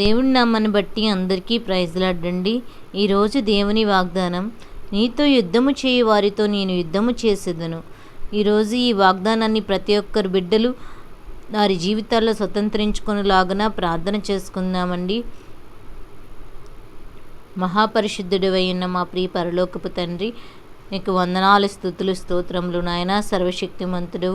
దేవుని నామాన్ని బట్టి అందరికీ ప్రైజ్లాడండి ఈరోజు దేవుని వాగ్దానం నీతో యుద్ధము చేయు వారితో నేను యుద్ధము చేసేదను. ఈరోజు ఈ వాగ్దానాన్ని ప్రతి ఒక్కరు బిడ్డలు వారి జీవితాల్లో స్వతంత్రించుకునేలాగున ప్రార్థన చేసుకుందామండి. మహాపరిశుద్ధుడివై ఉన్న మా ప్రియ పరలోకపు తండ్రి నీకు వందనాలు స్థుతులు స్తోత్రములు నాయన. సర్వశక్తిమంతుడు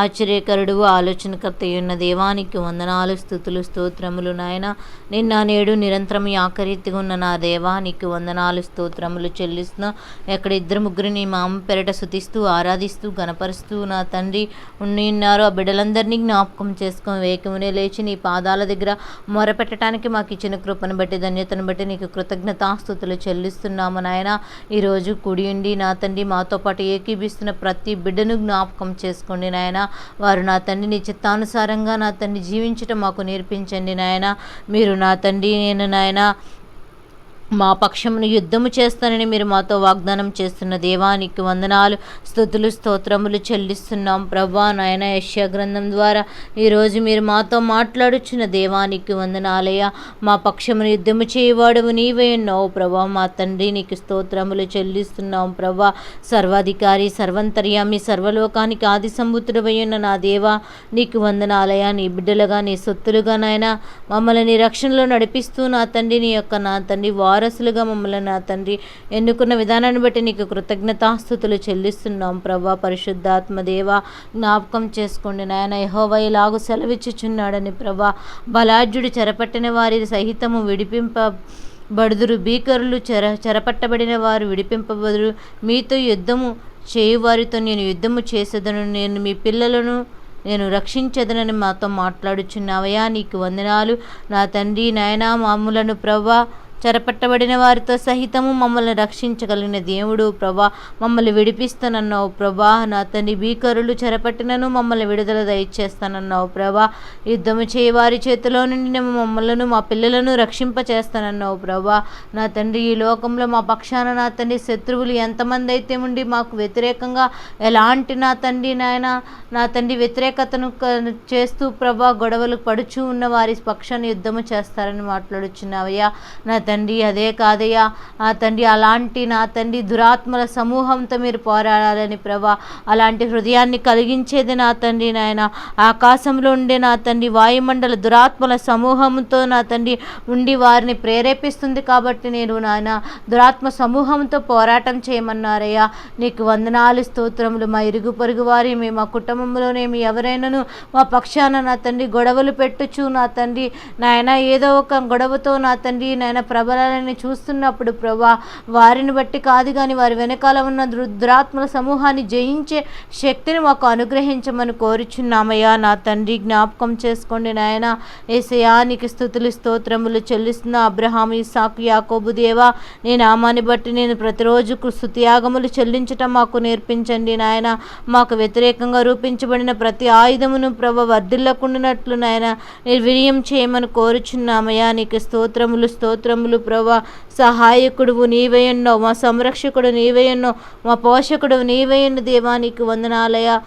ఆశ్చర్యకరుడు ఆలోచనకర్త ఉన్న దేవానికి వందనాలు స్థుతులు స్తోత్రములు నాయన. నిన్న నేడు నిరంతరం ఆకరీతిగా ఉన్న నా దేవానికి వందనాలు స్తోత్రములు చెల్లిస్తున్నా. ఎక్కడ ఇద్దరు ముగ్గురిని మా అమ్మ పెరట శుతిస్తూ ఆరాధిస్తూ గనపరుస్తూ నా తండ్రి ఉండి ఉన్నారు. ఆ బిడ్డలందరినీ జ్ఞాపకం చేసుకొని వేకమునే లేచి నీ పాదాల దగ్గర మొరపెట్టడానికి మాకు ఇచ్చిన కృపను బట్టి ధన్యతను బట్టి నీకు కృతజ్ఞతాస్థుతులు చెల్లిస్తున్నాము నాయన. ఈరోజు కుడి ఉండి నా తండ్రి మాతో పాటు ఏకీభిస్తున్న ప్రతి బిడ్డను జ్ఞాపకం చేసుకోండి నాయన. వారు నా తండ్రి నీ చిత్తానుసారంగా నా తండ్రి జీవించటం మాకు నేర్పించండి నాయన. మీరు నా తండ్రి నేను నాయన. మా పక్షమును యుద్ధము చేస్తానని మీరు మాతో వాగ్దానం చేస్తున్న దేవానికి వందనాలు స్థుతులు స్తోత్రములు చెల్లిస్తున్నాం. ప్రభా నాయన యశ్యా గ్రంథం ద్వారా ఈరోజు మీరు మాతో మాట్లాడుచున్న దేవానికి వందనాలయ్యా. మా పక్షమును యుద్ధము చేయవాడవు నీవే ఉన్నావు ప్రభా. మా తండ్రి నీకు స్తోత్రములు చెల్లిస్తున్నాం ప్రభా. సర్వాధికారి సర్వంతర్యామి సర్వలోకానికి ఆది సంబుతుడవై ఉన్న నా దేవా నీకు వందనాలయ్యా. నీ బిడ్డలుగా నీ సొత్తులుగా నాయన మమ్మల్ని రక్షణలో నడిపిస్తూ నా తండ్రి నీ యొక్క నా తండ్రి వారసులుగా మమ్మల్ని నా తండ్రి ఎన్నుకున్న విధానాన్ని బట్టి నీకు కృతజ్ఞతాస్థుతులు చెల్లిస్తున్నాం ప్రభా. పరిశుద్ధాత్మ దేవ జ్ఞాపకం చేసుకోండి నాయన. యహోవ ఇలాగు సెలవిచ్చుచున్నాడని ప్రభా. బలాఢ్యుడు చెరపట్టిన వారి సహితము విడిపింప బడుదురు భీకరులు చెర చెరపట్టబడిన వారు విడిపింపబదురు మీతో యుద్ధము చేయువారితో నేను యుద్ధము చేసేదను. నేను మీ పిల్లలను నేను రక్షించదనని మాతో మాట్లాడుచున్నావయా. నీకు వందనాలు. నా తండ్రి నాయన మామూలను ప్రభా చెరపట్టబడిన వారితో సహితము మమ్మల్ని రక్షించగలిగిన దేవుడు ప్రభా. మమ్మల్ని విడిపిస్తానన్నావు ప్రభా. నా తండ్రి భీకరులు చెరపట్టినను మమ్మల్ని విడుదల దయచేస్తానన్నావు ప్రభా. యుద్ధము చేయవారి చేతిలో నుండి నేను మమ్మలను మా పిల్లలను రక్షింపచేస్తానన్నావు ప్రభా. నా తండ్రి ఈ లోకంలో మా పక్షాన నా తండ్రి శత్రువులు ఎంతమంది అయితే ఉండి మాకు వ్యతిరేకంగా ఎలాంటి నా తండ్రి నాయన నా తండ్రి వ్యతిరేకతను చేస్తూ ప్రభా గొడవలు పడుచు ఉన్న వారి పక్షాన్ని యుద్ధము చేస్తారని మాట్లాడుచున్నావయ్యా. నా తండ్రి తండ్రి అదే కాదయ్యా. ఆ తండ్రి అలాంటి నా తండ్రి దురాత్మల సమూహంతో మీరు పోరాడాలని ప్రభా. అలాంటి హృదయాన్ని కలిగించేది నా తండ్రి నాయన. ఆకాశంలో ఉండే నా తండ్రి వాయుమండల దురాత్మల సమూహంతో నా తండ్రి ఉండి వారిని ప్రేరేపిస్తుంది కాబట్టి నేను నాయన దురాత్మ సమూహంతో పోరాటం చేయమన్నారయ్యా. నీకు వందనాలు స్తోత్రములు. మా ఇరుగు పొరుగు వారి మీ మా కుటుంబంలోనేమి ఎవరైనాను మా పక్షాన నా తండ్రి గొడవలు పెట్టుచు నా తండ్రి నాయన ఏదో ఒక గొడవతో నా తండ్రి నాయన ప్రబలాలని చూస్తున్నప్పుడు ప్రభా వారిని బట్టి కాదు కానీ వారి వెనకాల ఉన్న దుర్- సమూహాన్ని జయించే శక్తిని మాకు అనుగ్రహించమని కోరుచున్నామయ్యా. నా తండ్రి జ్ఞాపకం చేసుకోండి నాయన. ఏసయా నీకు స్థుతులు స్తోత్రములు చెల్లిస్తున్న అబ్రహాం ఇసాకు యాకోబు దేవా నీ నామాన్ని బట్టి నేను ప్రతిరోజు స్థుతియాగములు చెల్లించటం మాకు నేర్పించండి నాయన. మాకు వ్యతిరేకంగా రూపించబడిన ప్రతి ఆయుధమును ప్రభ వర్ధిల్లకుండినట్లు నాయన నిర్వీర్యం చేయమని కోరుచున్నామయ్యా. నీకు స్తోత్రములు స్తోత్రములు ప్రభా. సహాయకుడువు నీవే మా సంరక్షకుడు నీవే మా పోషకుడు నీవే దేవానికి వందనాలయ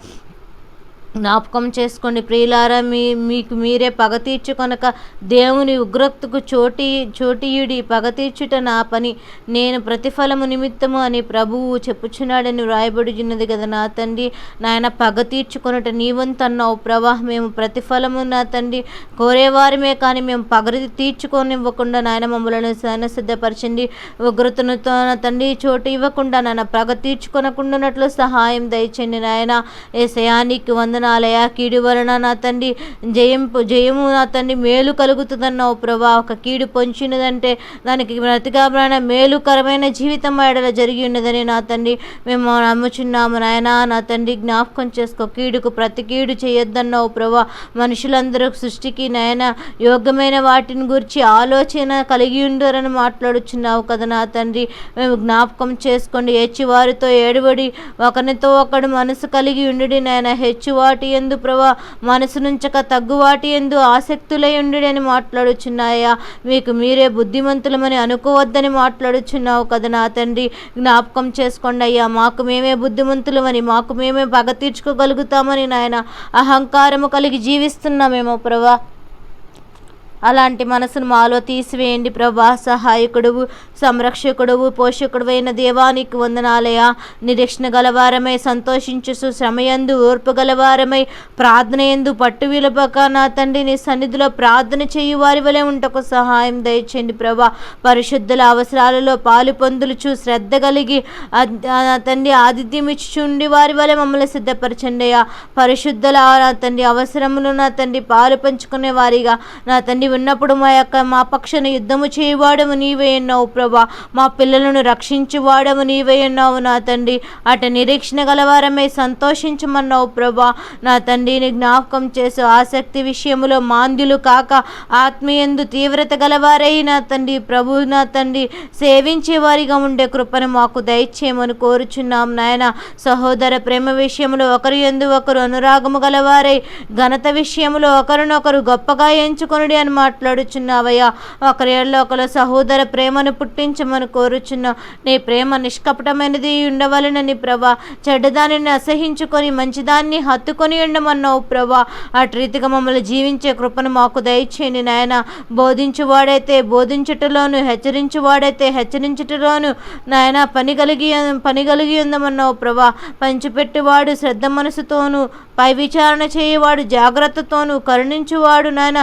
జ్ఞాపకం చేసుకోండి. ప్రియులారా మీ మీకు మీరే పగ తీర్చుకొనక దేవుని ఉగ్రక్తకు చోటి చోటీయుడి పగ తీర్చుట నా పని. నేను ప్రతిఫలము నిమిత్తము అని ప్రభువు చెప్పుచున్నాడని వ్రాయబడినది కదా నా తండ్రి. నాయన పగ తీర్చుకొనుట నీవంతన్నావు ప్రభా. మేము ప్రతిఫలము నా తండ్రి. కోరేవారమే కానీ మేము పగ తీర్చుకొనివ్వకుండా నాయన మమ్మలను సైన సిద్ధపరచండి. ఉగ్రతనుతో నా తండ్రి చోటు ఇవ్వకుండా నాన్న పగ తీర్చుకొనకుండా సహాయం దయచండి నాయన. ఏ శయానికి వందన వందనాలయ కీడు వలన నా తండ్రి జయంపు జయము నా తండ్రి మేలు కలుగుతుందన్నావు ప్రభా. ఒక కీడు పొంచినదంటే దానికి ప్రతిగాబ్రాన మేలుకరమైన జీవితం ఎడల జరిగి ఉన్నదని నా తండ్రి మేము నమ్ముచున్నాము నాయన. నా తండ్రి జ్ఞాపకం చేసుకో. కీడుకు ప్రతి కీడు చేయొద్దన్నావు ప్రభా. మనుషులందరూ సృష్టికి నాయన యోగ్యమైన వాటిని గురించి ఆలోచన కలిగి ఉండరని మాట్లాడుచున్నావు కదా నా తండ్రి. మేము జ్ఞాపకం చేసుకోండి. హెచ్చువారితో ఏడుబడి ఒకరితో ఒకడు మనసు కలిగి ఉండి నాయన. హెచ్చువారు వాటి ఎందు ప్రభా మనసు నుంచక తగ్గు వాటి ఎందు ఆసక్తులై ఉండి అని మాట్లాడుచున్నాయా. మీకు మీరే బుద్ధిమంతులమని అనుకోవద్దని మాట్లాడుచున్నావు కదా నా తండ్రి. జ్ఞాపకం చేసుకోండి అయ్యా. మాకు మేమే బుద్ధిమంతులమని మాకు మేమే పగ తీర్చుకోగలుగుతామని నాయన అహంకారము కలిగి జీవిస్తున్నామేమో ప్రభా. అలాంటి మనసును మాలో తీసివేయండి ప్రభా. సహాయకుడువు సంరక్షకుడువు పోషకుడు అయిన దేవానికి వందనాలయ నిరీక్షణ గలవారమై సంతోషించు శ్రమయందు ఓర్పు గలవారమై ప్రార్థన ఎందు పట్టు విలుపక నా తండ్రి నీ సన్నిధిలో ప్రార్థన చేయు వారి వలె ఉంటకు సహాయం దయచేయండి ప్రభా. పరిశుద్ధుల అవసరాలలో పాలు పొందులుచు శ్రద్ధ కలిగి నా తండ్రి ఆతిథ్యం ఇచ్చుండి వారి వలె మమ్మల్ని సిద్ధపరచండి పరిశుద్ధుల నా తండ్రి అవసరములు నా తండ్రి పాలు పంచుకునే వారిగా నా తండ్రి ఉన్నప్పుడు మా యొక్క మా పక్షాన యుద్ధము చేయవాడము నీవే ఉన్నావు ప్రభా. మా పిల్లలను రక్షించువాడము నీవే ఉన్నావు నా తండ్రి. అట నిరీక్షణ గలవారమే సంతోషించమన్నావు ప్రభా. నా తండ్రిని జ్ఞాపకం చేసు ఆసక్తి విషయములో మాంద్యులు కాక ఆత్మీయందు తీవ్రత గలవారై నా తండ్రి ప్రభు నా తండ్రి. సేవించే వారిగా ఉండే కృపను మాకు దయచేయమని కోరుచున్నాం నాయన. సహోదర ప్రేమ విషయంలో ఒకరి ఎందు ఒకరు అనురాగము గలవారై ఘనత విషయంలో ఒకరినొకరు గొప్పగా ఎంచుకొనుడి అని మాట్లాడుచున్నావయ్యా. ఒకరి ఒకరు సహోదర ప్రేమను పుట్టించమని కోరుచున్నాం నీ ప్రేమ నిష్కపటమైనది ఉండవలనని ప్రభా. చెడ్డదానిని అసహించుకొని మంచిదాన్ని హత్తుకొని ఉండమన్నావు ప్రభా. అటు రీతిగా మమ్మల్ని జీవించే కృపను మాకు దయచేయండి నాయన. బోధించువాడైతే బోధించుటలోను హెచ్చరించువాడైతే హెచ్చరించుటలోను నాయన పని కలిగి పని కలిగి ఉందమన్నావు ప్రభా. పంచిపెట్టువాడు శ్రద్ధ మనసుతోను పై విచారణ చేయవాడు జాగ్రత్తతోను కరుణించువాడు నాయన.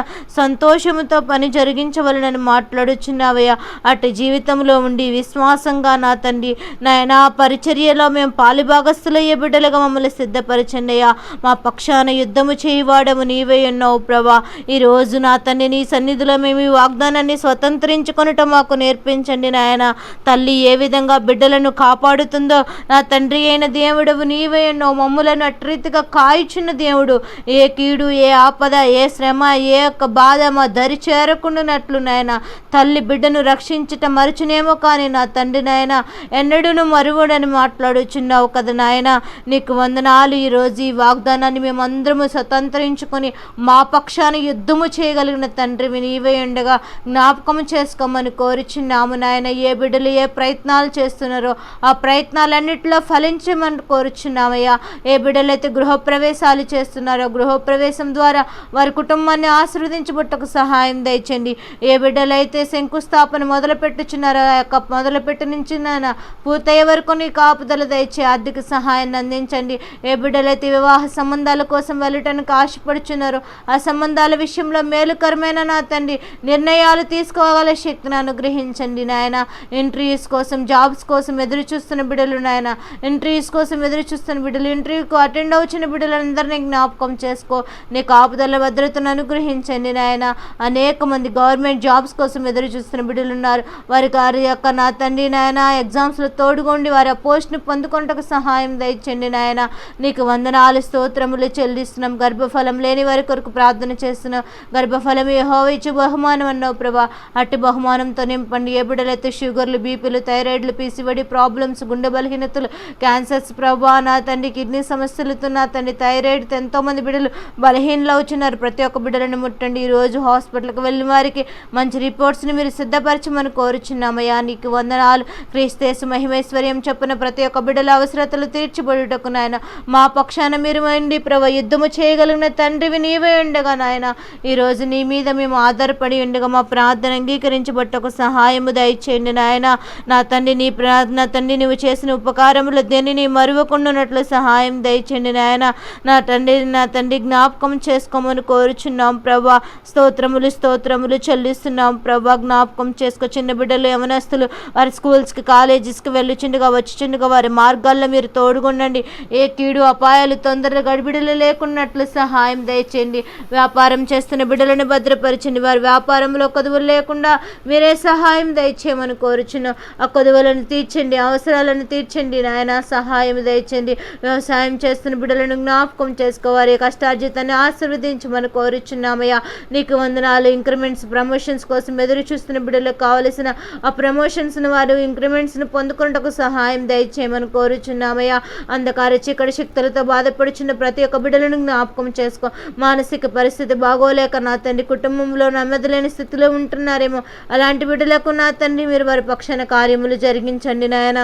సంతోషముతో పని జరిగించవలనని మాట్లాడుచున్నావయ్యా. అటు జీవితంలో ఉండి విశ్వాసంగా నా తండ్రి నాయన పరిచర్యలో మేము పాలిభాగస్థులయ్యే బిడ్డలుగా మమ్మల్ని సిద్ధపరచండియా మా పక్షాన యుద్ధము చేయవాడము నీవే ఉన్నావు ప్రభా. ఈరోజు నా తండ్రి నీ సన్నిధిలో మేము ఈ వాగ్దానాన్ని స్వతంత్రించుకొనుట మాకు నేర్పించండి నాయన. తల్లి ఏ విధంగా బిడ్డలను కాపాడుతుందో నా తండ్రి అయిన దేవుడవు నీవే ఉన్నావు మమ్ములను అట్రీతిగా కాయుచున్న దేవుడు. ఏ కీడు ఏ ఆపద ఏ శ్రమ ఏ యొక్క బాధ మా దరి చేరకుండానట్లు నాయన. తల్లి బిడ్డను రక్షించట మరచునేమో కానీ నా తండ్రి నాయన ఎన్నడూను మరువడని మాట్లాడుచున్నావు కదా నాయన. నీకు వందనాలు ఈరోజు ఈ వాగ్దానాన్ని మేమందరము స్వతంత్రించుకొని మా పక్షాన యుద్ధము చేయగలిగిన తండ్రివి నీవే ఉండగా జ్ఞాపకం చేసుకోమని కోరుచున్నాము నాయన. ఏ బిడ్డలు ఏ ప్రయత్నాలు చేస్తున్నారో ఆ ప్రయత్నాలన్నింటిలో ఫలించమని కోరుచున్నామయ్యా. ఏ బిడ్డలైతే గృహప్రవేశాలు చేస్తున్నారో గృహప్రవేశం ద్వారా వారి కుటుంబాన్ని ఆశీర్వదించబట్టకు సహాయం సహాయం దయచండి. ఏ బిడ్డలైతే శంకుస్థాపన మొదలు పెట్టుచున్నారో ఆ యొక్క మొదలుపెట్టు నుంచి నాయన పూర్తయ్యే వరకు నీ కాపుదల దయచే ఆర్థిక సహాయాన్ని అందించండి. ఏ బిడ్డలైతే వివాహ సంబంధాల కోసం వెళ్ళటానికి ఆశపడుచున్నారో ఆ సంబంధాల విషయంలో మేలుకరమైన నా తండ్రి? నిర్ణయాలు తీసుకోగల శక్తిని అనుగ్రహించండి నాయన. ఇంటర్వ్యూస్ కోసం జాబ్స్ కోసం ఎదురు చూస్తున్న బిడ్డలు నాయన. ఇంటర్వ్యూస్ కోసం ఎదురు చూస్తున్న బిడ్డలు ఇంటర్వ్యూకు అటెండ్ అవుతున్న బిడ్డలందరినీ జ్ఞాపకం చేసుకో. నీ కాపుదల భద్రతను అనుగ్రహించండి నాయన. అనేక మంది గవర్నమెంట్ జాబ్స్ కోసం ఎదురు చూస్తున్న బిడ్డలు ఉన్నారు. వారి వారి యొక్క నా తండ్రి నాయన ఎగ్జామ్స్లో తోడుగొండి వారి ఆ పోస్ట్ని పొందుకొనటకు సహాయం దయచండి నాయన. నీకు వందనాలు స్తోత్రములు చెల్లిస్తున్నాం. గర్భఫలం లేని వారి కొరకు ప్రార్థన చేస్తున్నాం. గర్భఫలం యెహోవా ఇచ్చి బహుమానం అన్నావు ప్రభా. అట్టి బహుమానంతో నింపండి. ఏ బిడ్డలైతే షుగర్లు బీపీలు థైరాయిడ్లు పీసీబడి ప్రాబ్లమ్స్ గుండె బలహీనతలు క్యాన్సర్స్ ప్రభా నా తండ్రి కిడ్నీ సమస్యలతో నా తండ్రి థైరాయిడ్ ఎంతోమంది బిడ్డలు బలహీనలు అవుతున్నారు ప్రతి ఒక్క బిడ్డలను ముట్టండి. ఈ రోజు హాస్పిటల్కి వెళ్ళిన వారికి మంచి రిపోర్ట్స్ని మీరు సిద్ధపరచమని కోరుచున్నామయ్యా. నీకు వందనాలు. క్రీస్తేసు మహిమేశ్వర్యం చెప్పిన ప్రతి ఒక్క బిడ్డల అవసరతలు తీర్చిబడుటకు నాయన మా పక్షాన మీరు ఉండి ప్రభ యుద్ధము చేయగలిగిన తండ్రివి నీవే ఉండగా నాయన. ఈరోజు నీ మీద మేము ఆధారపడి ఉండగా మా ప్రార్థన అంగీకరించబట్టకు సహాయము దయచేయండి నాయన. నా తండ్రి నీ ప్రార్థన తండ్రి నువ్వు చేసిన ఉపకారములు దేనిని మరువకుండానట్లు సహాయం దయచేయండి నాయన. నా తండ్రి నా తండ్రి జ్ఞాపకం చేసుకోమని కోరుచున్నాం ప్రభా. స్తోత్రములు స్తోత్రములు చెల్లిస్తున్నాం. ప్రభా జ్ఞాపకం చేసుకో చిన్న బిడ్డలు యవనస్తులు వారి స్కూల్స్కి కాలేజెస్కి వెళ్ళుచుండగా వచ్చిచుండగా వారి మార్గాల్లో మీరు తోడుగుండండి. ఏ కీడు అపాయాలు తొందరగా గడిబిడలు లేకున్నట్లు సహాయం దయచేయండి. వ్యాపారం చేస్తున్న బిడ్డలను భద్రపరచండి. వారి వ్యాపారంలో కొదువులు లేకుండా మీరే సహాయం దయచేయమని కోరుచున్నాం ఆ కొదువులను తీర్చండి అవసరాలను తీర్చండి. నాయన సహాయం దయచండి వ్యవసాయం చేస్తున్న బిడ్డలను జ్ఞాపకం చేసుకోవాలి కష్టార్జితాన్ని ఆశీర్వదించమని కోరుచున్నామయ్యా. నీకు వందనాలు. ఇంక్రిమెంట్స్ ప్రమోషన్స్ కోసం ఎదురు చూస్తున్న బిడ్డలకు కావలసిన ఆ ప్రమోషన్స్ను వారు ఇంక్రిమెంట్స్ను పొందుకున్నటకు సహాయం దయచేయమని కోరుచున్నామయ్యా. అంధకార చీకటి శక్తులతో బాధపడుచున్న ప్రతి ఒక్క బిడ్డలను జ్ఞాపకం చేసుకో. మానసిక పరిస్థితి బాగోలేక నా తండ్రి కుటుంబంలో నెమ్మదిలేని స్థితిలో ఉంటున్నారేమో. అలాంటి బిడ్డలకు నా తండ్రి మీరు వారి పక్షాన కార్యములు జరిగించండి నాయన.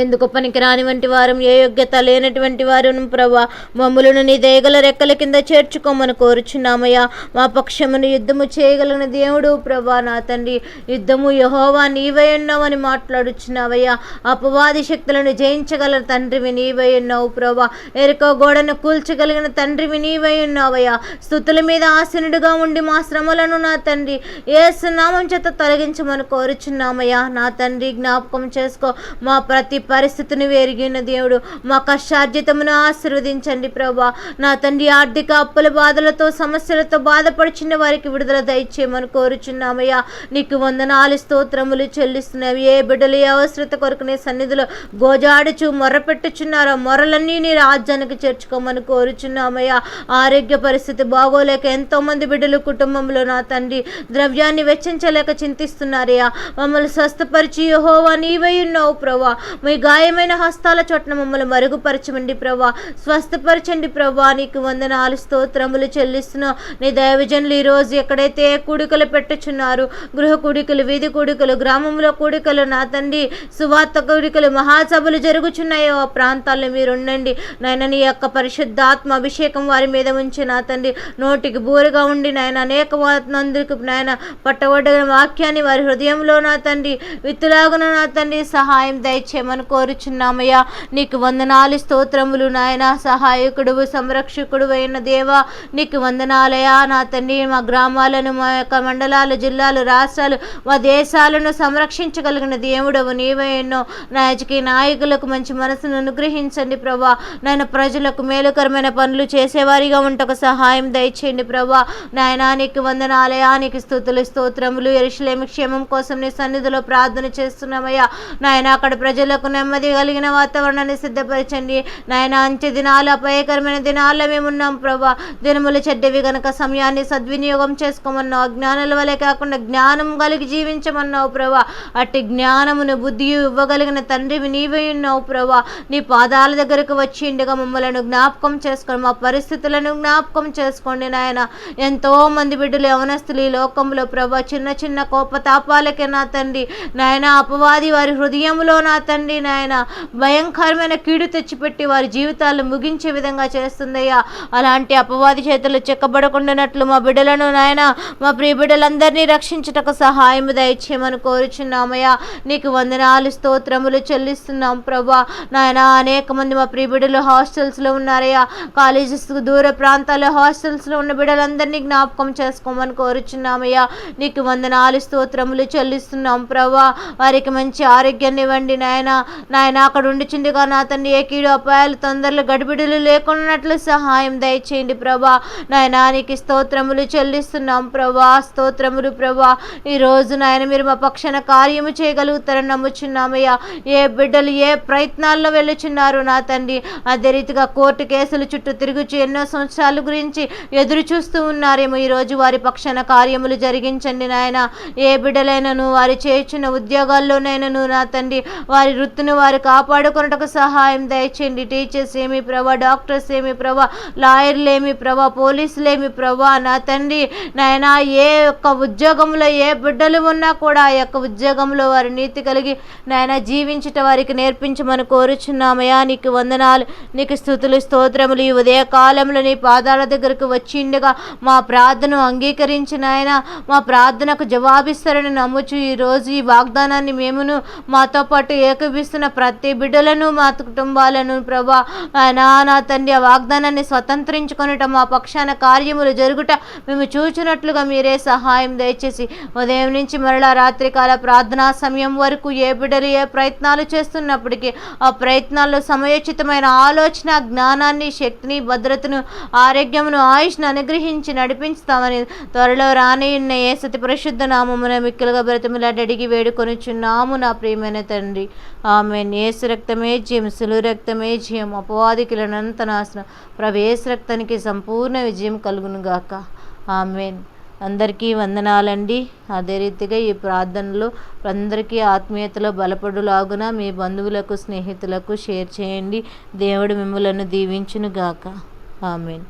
ఎందుకు పనికిరాని వంటి వారు ఏ యోగ్యత లేనటువంటి వారును ప్రభా మమ్ములను నీ దేగల రెక్కల కింద చేర్చుకోమని కోరుచున్నామయ్యా. మా పక్షమును యుద్ధము చేయగలిగిన దేవుడు ప్రభా నా తండ్రి. యుద్ధము యహోవా నీవై ఉన్నావని మాట్లాడుచున్నావయ్యా. అపవాది శక్తులను జయించగల తండ్రివి నీవై ఉన్నావు ప్రభా. ఎరుకో గోడను కూల్చగలిగిన తండ్రివి నీవై ఉన్నావయ్యా. స్థుతుల మీద ఆసనుడుగా ఉండి మా శ్రమలను నా తండ్రి ఏ సున్నామం చేత తొలగించమని కోరుచున్నామయ్యా. నా తండ్రి జ్ఞాపకం చేసుకో. మా ప్రతి పరిస్థితిని ఎరిగిన దేవుడు మా కష్టార్జితమును ఆశీర్వదించండి ప్రభా. నా తండ్రి ఆర్థిక అప్పుల బాధలతో సమస్యలతో బాధపడుచున్న వారికి విడుదల దయచేయమని కోరుచున్నామయ్యా. నీకు వందనాలు స్తోత్రములు చెల్లిస్తున్నావి ఏ బిడ్డలు ఏ అవసరత కొరకు నీ సన్నిధిలో గోజాడుచు మొర్రపెట్టుచున్నారో మొరలన్నీ నీ రాజ్యానికి చేర్చుకోమని కోరుచున్నామయ్యా. ఆరోగ్య పరిస్థితి బాగోలేక ఎంతో మంది బిడ్డలు కుటుంబంలో నా తండ్రి ద్రవ్యాన్ని వెచ్చించలేక చింతిస్తున్నారయ్యా. మమ్మల్ని స్వస్థపరిచి యహోవా నీవై ఉన్నావు ప్రభా. మీ మీ గాయమైన హస్తాల చోట్న మమ్మల్ని మరుగుపరచమండి ప్రభా స్వస్థపరచండి ప్రభా నీకు వందనాలు స్తోత్రములు చెల్లిస్తున్న. నీ దైవజనులు ఈరోజు ఎక్కడైతే కూడికలు పెట్టుచున్నారు గృహ కూడికలు వీధి కూడికలు గ్రామంలో కూడికలు నా తండ్రి సువార్త కూడికలు మహాసభలు జరుగుచున్నాయో ఆ ప్రాంతాల్లో మీరు ఉండండి నాయన నీ యొక్క పరిశుద్ధాత్మ అభిషేకం వారి మీద ఉంచి నా తండ్రి నోటికి బూరుగా ఉండి నాయన అనేక నందుకు నాయన పట్టబడ్డ వాక్యాన్ని వారి హృదయంలో నా తండ్రి విత్తులాగున నా తండ్రి సహాయం దయచేయమని కోరుచున్నామయ్యా. నీకు వందనాలు స్తోత్రములు నాయన. సహాయకుడు సంరక్షకుడు అయిన దేవా నీకు వందనాలయా నా తండ్రి మా గ్రామాలను మా యొక్క మండలాలు జిల్లాలు రాష్ట్రాలు మా దేశాలను సంరక్షించగలిగిన దేవుడవు నీవే ఎన్నో. రాజకీయ నాయకులకు మంచి మనసును అనుగ్రహించండి ప్రభా. నాయన ప్రజలకు మేలుకరమైన పనులు చేసేవారిగా ఉంటకు సహాయం దయచేయండి ప్రభా. నాయనా నీకు వందనాలయా నీకు స్థుతులు స్తోత్రములు ఎరుషులేమి క్షేమం కోసం నీ సన్నిధిలో ప్రార్థన చేస్తున్నామయ్యా. నాయన అక్కడ ప్రజలకు నెమ్మది కలిగిన వాతావరణాన్ని సిద్ధపరచండి. నాయన అంచె దినాలు అపాయకరమైన దినాల్లో మేమున్నాం ప్రభా. దినములు చెడ్డవి గనక సమయాన్ని సద్వినియోగం చేసుకోమన్నావు. జ్ఞానుల వలె కాకుండా జ్ఞానం కలిగి జీవించమన్నావు ప్రభా. అట్టి జ్ఞానమును బుద్ధి ఇవ్వగలిగిన తండ్రివి నీవే ఉన్నావు ప్రభా. నీ పాదాల దగ్గరకు వచ్చి ఇండగా మమ్మలను జ్ఞాపకం చేసుకొని మా పరిస్థితులను జ్ఞాపకం చేసుకోండి నాయన. ఎంతో మంది బిడ్డలు యవనస్తులు ఈ లోకంలో ప్రభా. చిన్న చిన్న కోపతాపాలకే నా తండ్రి. నాయన అపవాది వారి హృదయంలో నా తండ్రి. నాయన. భయంకరమైన కీడు తెచ్చిపెట్టి వారి జీవితాలు ముగించే విధంగా చేస్తుందయ్యా. అలాంటి అపవాది చేతులు చెక్కబడకుండానట్లు మా బిడ్డలను నాయన మా ప్రియ బిడ్డలందరినీ రక్షించుటకు సహాయం దయచేయమని కోరుచున్నామయ్యా. నీకు వందనాలు స్తోత్రములు చెల్లిస్తున్నాం ప్రభా. నాయన అనేక మంది మా ప్రియ బిడ్డలు హాస్టల్స్లో ఉన్నారయ్యా. కాలేజెస్ దూర ప్రాంతాల్లో హాస్టల్స్లో ఉన్న బిడ్డలందరినీ జ్ఞాపకం చేసుకోమని కోరుచున్నామయ్యా. నీకు వందనాలు స్తోత్రములు చెల్లిస్తున్నాం ప్రభా. వారికి మంచి ఆరోగ్యాన్ని ఇవ్వండి నాయన. నాయన అక్కడ ఉండిచుండగా నా తండ్రి. ఏ కీడు అపాయాలు తొందరలు గడిబిడులు లేకున్నట్లు సహాయం దయచేయండి ప్రభా. నాయన నీకు స్తోత్రములు చెల్లిస్తున్నాం ప్రభా. స్తోత్రములు ప్రభా. ఈ రోజు నాయన మీరు మా పక్షాన కార్యము చేయగలుగుతారని నమ్ముచున్నామయ్యా. ఏ బిడ్డలు ఏ ప్రయత్నాల్లో వెళ్ళుచున్నారు నా తండ్రి. అదే రీతిగా కోర్టు కేసులు చుట్టూ తిరుగుచు ఎన్నో సంవత్సరాల గురించి ఎదురు చూస్తూ ఉన్నారేమో ఈరోజు వారి పక్షాన కార్యములు జరిగించండి నాయన. ఏ బిడ్డలైనను వారి చేయుచున్న ఉద్యోగాల్లోనైనను నా తండ్రి వారి వృత్తిని వారు కాపాడుకున్నటకు సహాయం దయచేయండి. టీచర్స్ ఏమి ప్రభా డాక్టర్స్ ఏమి ప్రభా లాయర్లు ఏమి ప్రభా పోలీసులు ఏమి ప్రభా నా తండ్రి నాయన ఏ యొక్క ఉద్యోగంలో ఏ బిడ్డలు ఉన్నా కూడా ఆ యొక్క ఉద్యోగంలో వారి నీతి కలిగి నాయన జీవించట వారికి నేర్పించమని కోరుచున్నామయ్యా నీకు వందనాలు నీకు స్థుతులు స్తోత్రములు. ఈ ఉదయ కాలంలో నీ పాదాల దగ్గరకు వచ్చిండగా మా ప్రార్థన అంగీకరించిన ఆయన మా ప్రార్థనకు జవాబిస్తారని నమ్ముచు ఈరోజు ఈ వాగ్దానాన్ని మేమును మాతో పాటు ఏకీపిస్తున్న ప్రతి బిడ్డలను మా కుటుంబాలను ప్రభా నానా తండ్రి ఆ వాగ్దానాన్ని స్వతంత్రించుకొనుట మా పక్షాన కార్యములు జరుగుట మేము చూచినట్లుగా మీరే సహాయం దయచేసి ఉదయం నుంచి మరలా రాత్రికాల ప్రార్థనా సమయం వరకు ఏ బిడ్డలు ఏ ప్రయత్నాలు చేస్తున్నప్పటికీ ఆ ప్రయత్నాల్లో సమయోచితమైన ఆలోచన జ్ఞానాన్ని శక్తిని భద్రతను ఆరోగ్యమును ఆయుష్ను అనుగ్రహించి నడిపించుతామని త్వరలో రానియున్న ఏ సతి పరిశుద్ధ నామమున మిక్కలుగా బ్రతిమిలాడడిగి వేడుకొనిచున్నాము వేడుకొనుచున్నాము నా ప్రియమైన తండ్రి. ఆమె నేసు రక్తమే జయం సులు రక్తమే జయం అపవాదికులనంత నాశనం ప్రవేశ రక్తానికి సంపూర్ణ విజయం కలుగును గాక ఆమెన్. అందరికీ వందనాలండి. అదే రీతిగా ఈ ప్రార్థనలో అందరికీ ఆత్మీయతలో బలపడులాగున మీ బంధువులకు స్నేహితులకు షేర్ చేయండి. దేవుడు మిమ్మలను దీవించును గాక ఆమెన్.